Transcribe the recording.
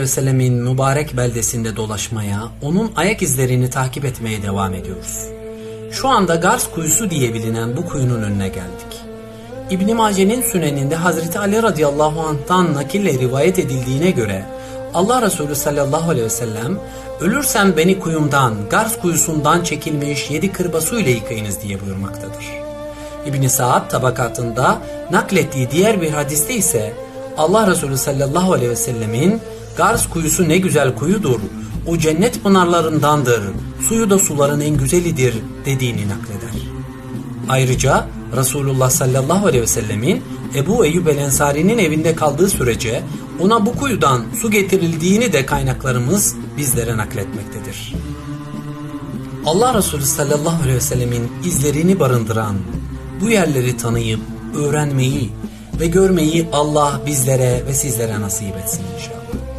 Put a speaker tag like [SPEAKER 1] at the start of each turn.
[SPEAKER 1] ve sellemin mübarek beldesinde dolaşmaya, onun ayak izlerini takip etmeye devam ediyoruz. Şu anda Gars kuyusu diye bilinen bu kuyunun önüne geldik. İbn Mace'nin süneninde Hazreti Ali radıyallahu anh'tan nakille rivayet edildiğine göre Allah Resulü sallallahu aleyhi ve sellem ölürsem beni kuyumdan, Gars kuyusundan çekilmiş yedi kırba su ile yıkayınız diye buyurmaktadır. İbn Saad tabakatında naklettiği diğer bir hadiste ise Allah Resulü sallallahu aleyhi ve sellemin Gars kuyusu ne güzel kuyudur, o cennet pınarlarındandır, suyu da suların en güzelidir dediğini nakleder. Ayrıca Resulullah sallallahu aleyhi ve sellemin Ebu Eyyub el Ensari'nin evinde kaldığı sürece ona bu kuyudan su getirildiğini de kaynaklarımız bizlere nakletmektedir. Allah Resulü sallallahu aleyhi ve sellemin izlerini barındıran bu yerleri tanıyıp öğrenmeyi ve görmeyi Allah bizlere ve sizlere nasip etsin inşallah.